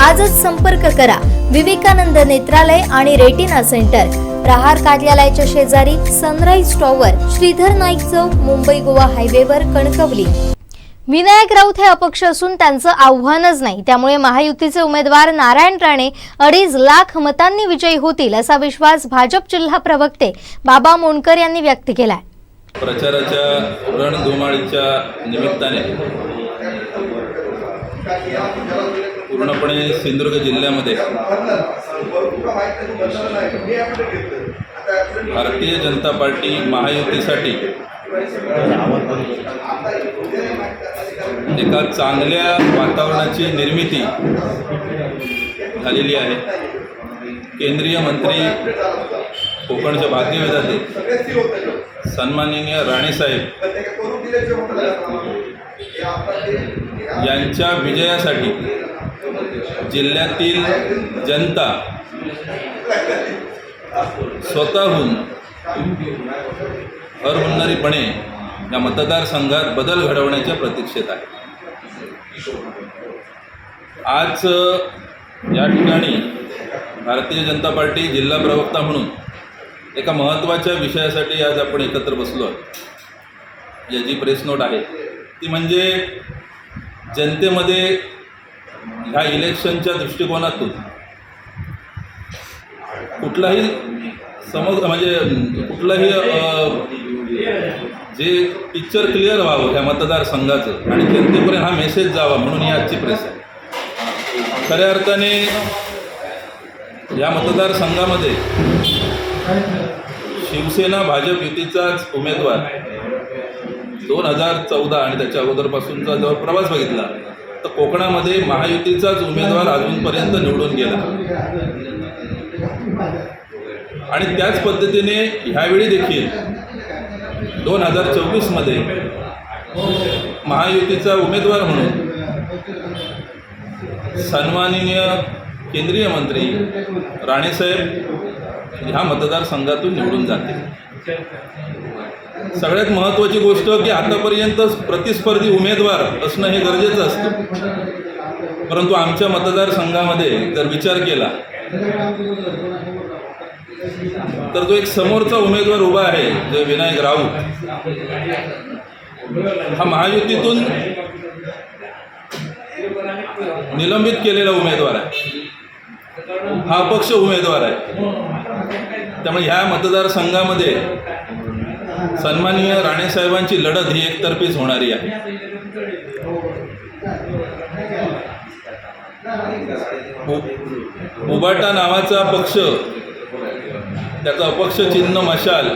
आजच संपर्क करा. विवेकानंद नेत्रालय आणि रेटिना सेंटर. प्रहार कार्यालयाच्या शेजारी सनराईज टॉवर श्रीधर नाईक चौक मुंबई गोवा हायवेवर कणकवली. विनायक राऊत हे अपक्ष असून त्यांचं आव्हानच नाही. त्यामुळे महायुतीचे उमेदवार नारायण राणे अडीच लाख मतांनी विजयी होतील असा विश्वास भाजप जिल्हा प्रवक्ते बाबा मोणकर यांनी व्यक्त केलाय. प्रचाराच्या रणधुमाळीच्या निमित्ताने पूर्णपणे सिंधुदुर्ग जिल्ह्यामध्ये भारतीय जनता पार्टी महायुतीसाठी एका चांगल्या वातावरणाची निर्मिती झालेली आहे. केंद्रीय मंत्री कोकणचे भाग्यविधाते सन्माननीय राणेसाहेब यांच्या विजयासाठी जिल्ह्यातील जनता स्वतःहून हरहुन्नरीपणे या मतदारसंघात बदल घडवण्याच्या प्रतीक्षेत आहे. आज या ठिकाणी भारतीय जनता पार्टी जिल्हा प्रवक्ता म्हणून एका महत्त्वाच्या विषयासाठी आज आपण एकत्र बसलो आहोत. याची प्रेस नोट आहे. ती म्हणजे जनतेमध्ये ह्या इलेक्शनच्या दृष्टिकोनातून कुठलाही समज म्हणजे कुठलाही जे पिक्चर क्लिअर व्हावं ह्या मतदारसंघाचं आणि जनतेपर्यंत हा मेसेज जावा म्हणून ही आजची प्रेस आहे खऱ्या अर्थाने या मतदारसंघामध्ये शिवसेना भाजप युतीचाच उमेदवार दोन हजार चौदा आणि त्याच्या अगोदरपासूनचा जेव्हा प्रवास बघितला तर कोकणामध्ये महायुतीचाच उमेदवार अजूनपर्यंत निवडून गेला. आणि त्याच पद्धतीने ह्यावेळी देखील दोन हजार चोवीसमध्ये महायुतीचा उमेदवार म्हणून सन्माननीय केंद्रीय मंत्री राणेसाहेब ह्या मतदारसंघातून निवडून जातील. सगळ्यात महत्त्वाची गोष्ट की आतापर्यंत प्रतिस्पर्धी उमेदवार असणं हे गरजेचं असतं. परंतु आमच्या मतदारसंघामध्ये जर विचार केला तर जो एक समोरचा उमेदवार उभा आहे जो विनायक राऊत हा महायुतीतून निलंबित केलेला उमेदवार आहे. हा अपक्ष उमेदवार आहे. त्यामुळे ह्या मतदारसंघामध्ये सन्माननीय राणेसाहेबांची लढत ही एकतर्फीच होणारी आहे. उबाटा नावाचा पक्ष त्याचं अपक्ष चिन्ह मशाल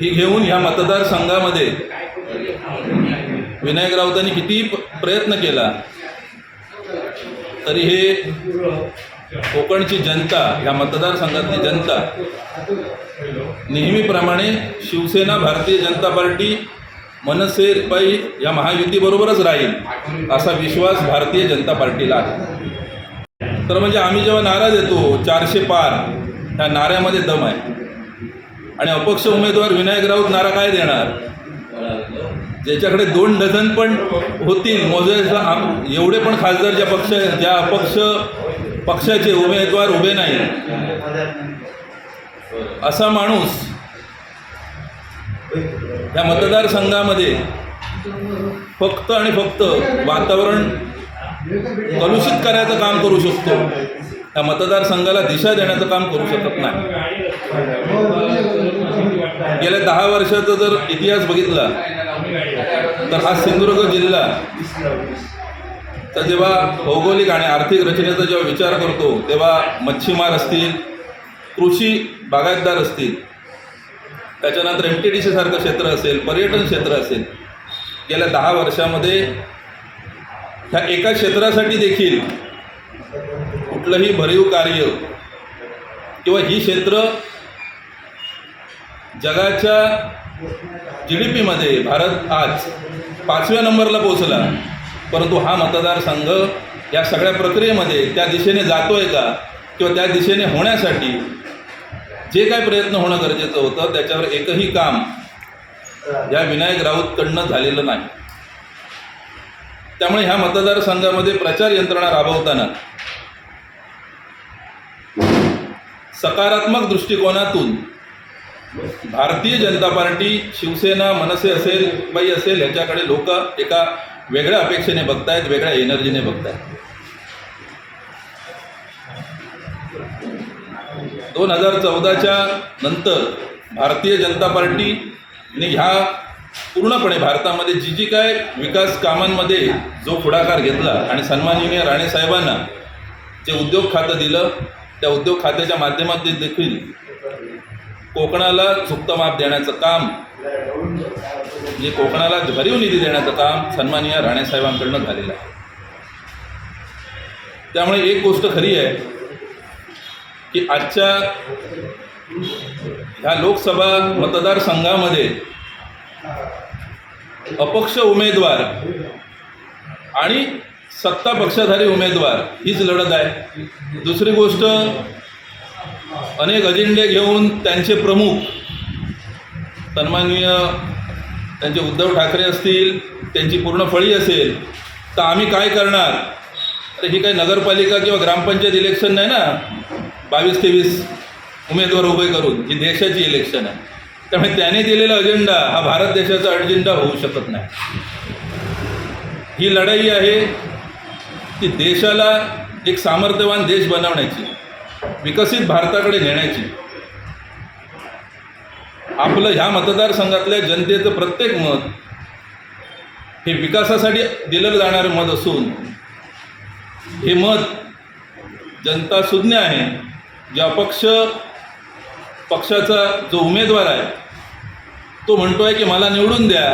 ही घेऊन ह्या मतदारसंघामध्ये विनायक राऊतांनी किती प्रयत्न केला तरी हे कोकणची जनता या मतदारसंघातली जनता नेहमीप्रमाणे शिवसेना भारतीय जनता पार्टी मनसे रिपाई या महायुतीबरोबरच राहील असा विश्वास भारतीय जनता पार्टीला आहे. तर म्हणजे आम्ही जेव्हा नारा देतो चारशे पार ह्या नाऱ्यामध्ये दम आहे. आणि अपक्ष उमेदवार विनायक राऊत नारा काय देणार? ज्याच्याकडे दोन डझन पण होतील मोजायचा एवढे पण खासदार ज्या पक्ष ज्या अपक्ष पक्षाचे उमेदवार उभे नाही. असा माणूस या मतदारसंघामध्ये फक्त आणि फक्त वातावरण कलुषित करायचं काम करू शकतो. त्या मतदारसंघाला दिशा देण्याचं काम करू शकत नाही. गेल्या दहा वर्षाचा जर इतिहास बघितला तर हा सिंधुदुर्ग जिल्हा तर जेव्हा भौगोलिक आणि आर्थिक रचनेचा जेव्हा विचार करतो तेव्हा मच्छीमार असतील कृषी बागायतदार असतील त्याच्यानंतर एम टी डी सी सारखं क्षेत्र असेल पर्यटन क्षेत्र असेल गेल्या दहा वर्षामध्ये ह्या एका क्षेत्रासाठी देखील कुठलंही भरीव कार्य किंवा ही क्षेत्र जगाच्या जी डी पीमध्ये भारत आज पाचव्या नंबरला पोचला परंतु हा मतदारसंघ या सगळ्या प्रक्रियेमध्ये त्या दिशेने जातोय का? किंवा त्या दिशेने होण्यासाठी जे काय प्रयत्न होणं गरजेचं होतं त्याच्यावर एकही काम या विनायक राऊतकडनं झालेलं नाही. त्यामुळे ह्या मतदारसंघामध्ये प्रचार यंत्रणा राबवताना सकारात्मक दृष्टिकोनातून भारतीय जनता पार्टी शिवसेना मनसे असेल बाई असेल ह्याच्याकडे लोक एका वेगळ्या अपेक्षेने बघतायत वेगळ्या एनर्जीने बघतायत. दोन हजार चौदाच्या नंतर भारतीय जनता पार्टीने ह्या पूर्णपणे भारतामध्ये जी जी काय विकास कामांमध्ये जो पुढाकार घेतला आणि सन्माननीय राणेसाहेबांना जे उद्योग खातं दिलं त्या उद्योग खात्याच्या माध्यमातून देखील कोकणाला झुक्त माप देण्याचं काम म्हणजे कोकणाला भरीव निधी देण्याचं काम सन्माननीय राणेसाहेबांकडनं झालेलं आहे. त्यामुळे एक गोष्ट खरी आहे की आजच्या ह्या लोकसभा मतदारसंघामध्ये अपक्ष उमेदवार आणि सत्ता पक्षधारी उमेदवार हीच लढत आहे. दुसरी गोष्ट अनेक अजेंडे घेऊन त्यांचे प्रमुख सन्माननीय त्यांचे उद्धव ठाकरे असतील त्यांची पूर्ण फळी असेल तर आम्ही काय करणार? तर ही काही नगरपालिका किंवा ग्रामपंचायत इलेक्शन नाही ना? बावीस तेवीस उमेदवार उभे करून ही देशाची इलेक्शन आहे. त्यामुळे त्याने दिलेला अजेंडा हा भारत देशाचा अजेंडा होऊ शकत नाही. ही लढाई आहे ती देशाला एक सामर्थ्यवान देश बनवण्याची विकसित भारताकडे नेण्याची. आपलं ह्या मतदारसंघातल्या जनतेचं प्रत्येक मत हे विकासासाठी दिलं जाणारं मत असून हे मत जनता सुज्ञ आहे. जे अपक्ष पक्षाचा जो उमेदवार आहे तो म्हणतो आहे की मला निवडून द्या.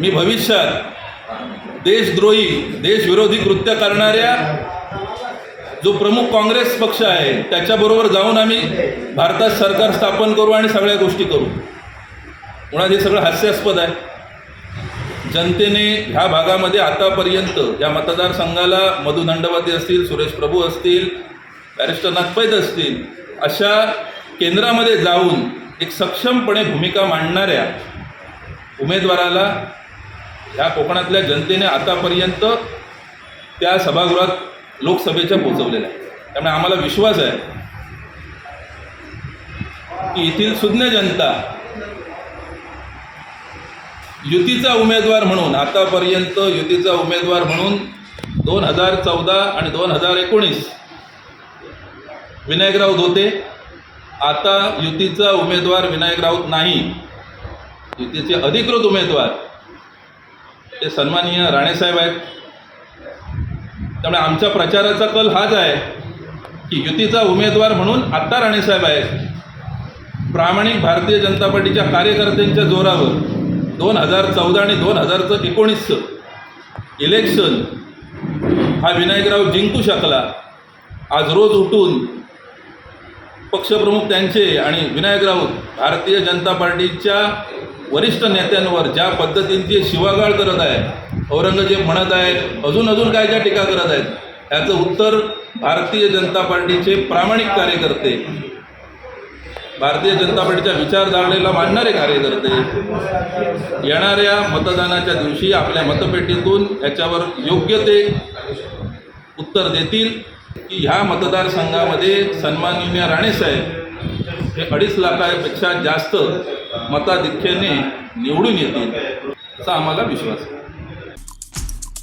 मी भविष्यात देशद्रोही देशविरोधी कृत्य करणाऱ्या जो प्रमुख काँग्रेस पक्ष आहे त्याच्याबरोबर जाऊन आम्ही भारतात सरकार स्थापन करू आणि सगळ्या गोष्टी करू. मुळात हे सगळं हास्यास्पद आहे. जनतेने ह्या भागामध्ये आतापर्यंत या मतदारसंघाला मधु दंडवती असतील सुरेश प्रभू असतील बॅरिस्टर नाथपैत असतील अशा केंद्रामध्ये जाऊन एक सक्षमपणे भूमिका मांडणाऱ्या उमेदवाराला ह्या कोकणातल्या जनतेने आतापर्यंत त्या सभागृहात लोकसभेच्या पोचवलेल्या आहेत. त्यामुळे आम्हाला विश्वास आहे की येथील सुज्ञ जनता युतीचा उमेदवार म्हणून आतापर्यंत युतीचा उमेदवार म्हणून दोन हजार चौदा आणि दोन हजार एकोणीस विनायक राऊत होते आता युतीचा उमेदवार विनायक राऊत नाही. युतीचे अधिकृत उमेदवार ते सन्माननीय राणेसाहेब आहेत. त्यामुळे आमच्या प्रचाराचा कल हाच आहे की युतीचा उमेदवार म्हणून आत्ता राणेसाहेब आहेत. प्रामाणिक भारतीय जनता पार्टीच्या कार्यकर्त्यांच्या जोरावर दोन हजार चौदा आणि दोन हजारचं एकोणीसचं इलेक्शन हा विनायकराव जिंकू शकला. आज रोज उठून पक्षप्रमुख त्यांचे आणि विनायक राऊत भारतीय जनता पार्टीच्या वरिष्ठ नेत्यांवर ज्या पद्धतींची शिवागाळ करत आहे औरंगजेब म्हणत आहे अजून अजून काय काय टीका करत आहेत? याचं उत्तर भारतीय जनता पार्टीचे प्रामाणिक कार्यकर्ते भारतीय जनता पार्टीच्या विचारधारणेला मानणारे कार्यकर्ते येणाऱ्या मतदानाच्या दिवशी आपल्या मतपेटीतून याच्यावर योग्य ते उत्तर देतील की ह्या मतदारसंघामध्ये सन्माननीय राणेसाहेब हे अडीच लाखापेक्षा जास्त मताधिक्याने निवडून येतील असा आम्हाला विश्वास आहे.